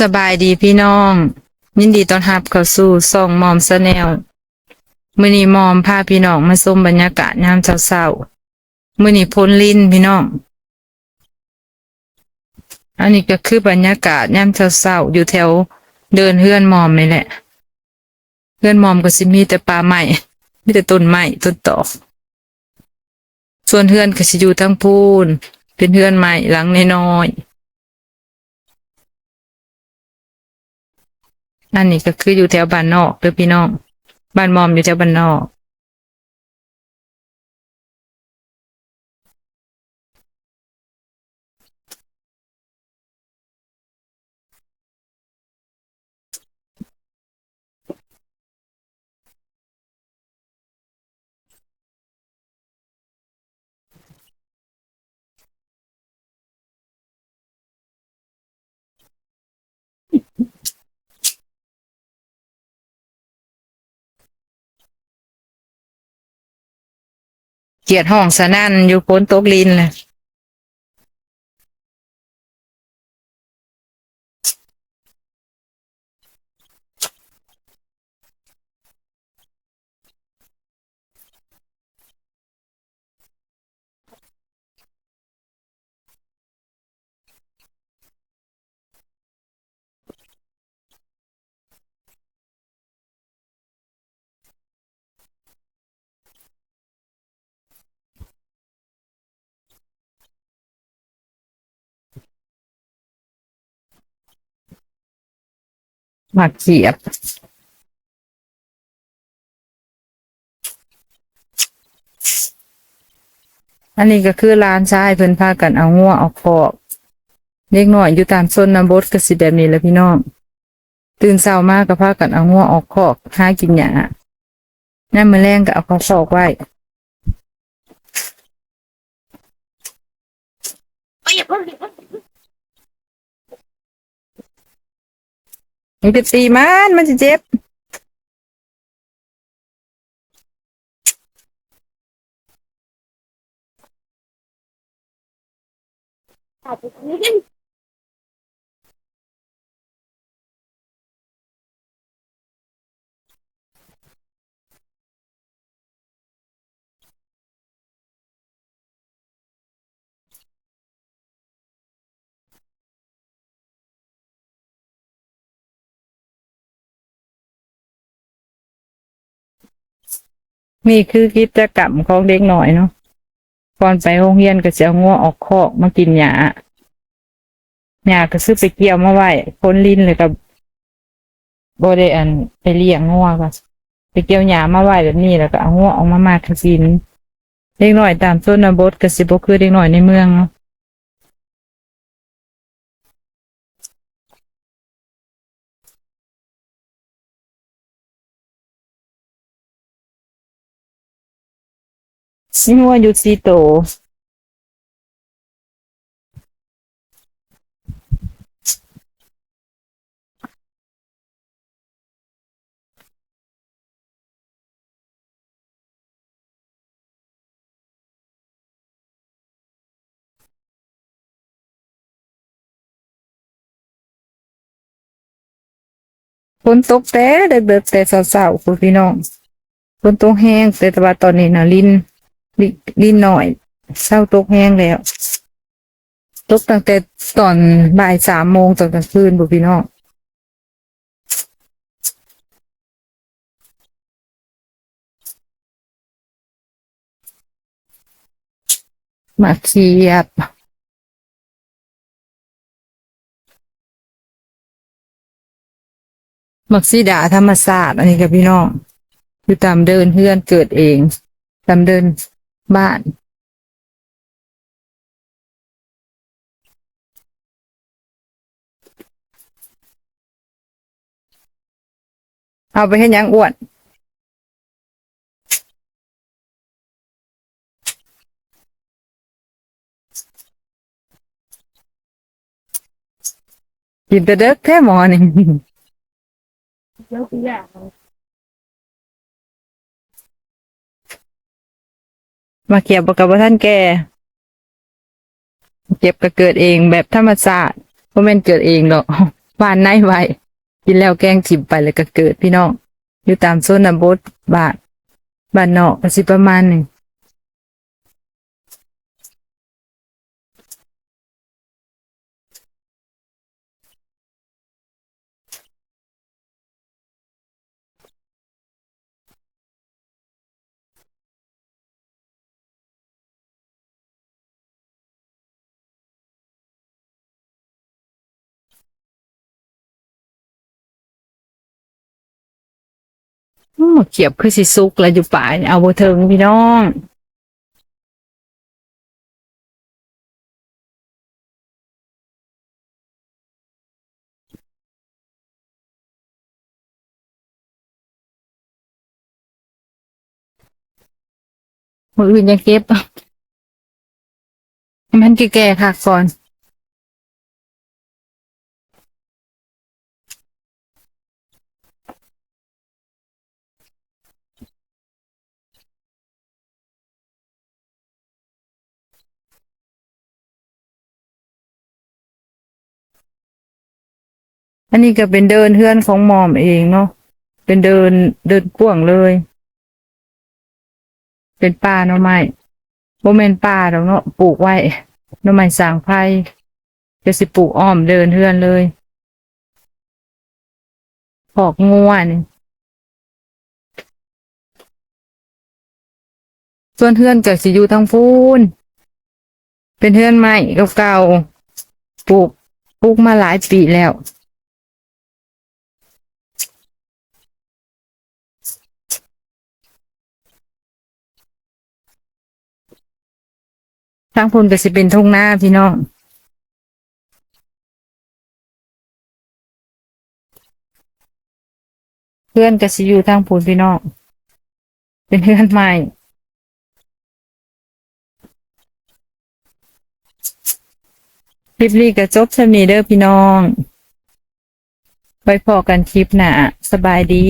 สบายดีพี่น้อง ยินดีต้อนรับเข้าสู่ซ่องมอมสแนลมื้อนี้มอมพาพี่น้องมาชมบรรยากาศยามเช้าๆมื้อนี้พ้นลิ้นพี่น้อง อันนี้ก็คือบรรยากาศยามเช้าๆอยู่แถวเดินเฮือนมอมนี่แหละเฮือนมอมก็สิมีแต่ป่าไม้มีแต่ต้นไม้ต้นตอกส่วนเฮือนก็สิอยู่ทั้งพูนเป็นเฮือนไม้หลังน้อยๆ อันนี้ก็คืออยู่แถวบ้านนอกเด้อพี่น้อง บ้านมอมอยู่แถวบ้านนอก เกียดห้องสนั่นอยู่พ้นตกลินเลย หมักเขียบอันนี้ก็คือร้านชายเพิ่นพากันเอางัวเอาคอกเล็กหน้อยอยู่ตามโซนน้ำบดก็สิแบบนี้แหละพี่น้อง ตื่นเช้ามากก็พากันเอางัวออกคอกหากินหญ้าน้ำมือแรงก็เอาเขาคอกไว้ มันสิบสี่มันมันจะเจ็บ นี่คือกิจกรรมของเด็กหน่อยเนาะก่อนไปโรงเรียนก็จะเอางัวออกคอกมากินหญ้าหญ้าก็ซื้อไปเกี่ยวมาไว้พ้นลิ้นเลยกับโบเดอันไปเลี้ยงงัวก็ไปเกี่ยวหญ้ามาไว้แบบนี้แล้วก็เอางัวออกมามากินเด็กหน่อยตามต้นบทก็สิบ่คือเด็กหน่อยในเมืองเนาะ สิงัวอยู่สีโตฝนตกแต่เด็กๆแต่เช้าๆคุณพี่น้องฝนตกแห้งแต่ว่าตอนนี้นะลิ้น ลิลิ้นหน่อยเช้าตกแห้งแล้ว ตกตั้งแต่ตอนบ่ายสามโมงตอนกลางคืนบุพี่น้องมาเขียบมักซีดาธรรมศาสตร์อันนี้กับพี่น้อง อยู่ตามเดินเพื่อนเกิดเอง ตามเดิน บ้าน เอาไปให้ยังอ้วนกินแต่เด็กแค่หมอนี่ มาเก็บบอกกับว่าท่านแก่เก็บก็เกิดเองแบบธรรมชาติเพราะมันเกิดเองหรอกหวานในไว้กินแล้วแกงขิบไปเลยก็เกิดพี่น้องอยู่ตามโซนบทบาทบ้านเนาะสิประมาณหนึ่ง โอ้เขียบคือสิสุกแล้วอยู่ป่าเนี่ยเอาบ่เทิงพี่น้องมืออื่นยังเก็บให้มันแก่ๆค่ะก่อน อันนี้ก็เป็นเดินเฮือนของหมอมเองเนาะเป็นเดินเดินกว้างเลย เป็นป่าหน่อไม้โมเมนป่าดอกเนาะปลูกไว้หน่อไม้สางไผ่จะสิปลูกอ้อมเดินเฮือนเลยพอกงวนส่วนเฮือนก็สิอยู่ทางพูนเป็นเฮือนไม้เก่าๆปลูกปลูกมาหลายปีแล้ว ทางพุ่นก็สิเป็นทุ่งนาพี่น้องเพื่อนก็สิอยู่ทางพุ่นพี่น้องเป็นเพื่อนใหม่คลิปนี้ก็จบสำนีเด้อพี่น้องไปพอกันคลิปหน้าสบายดี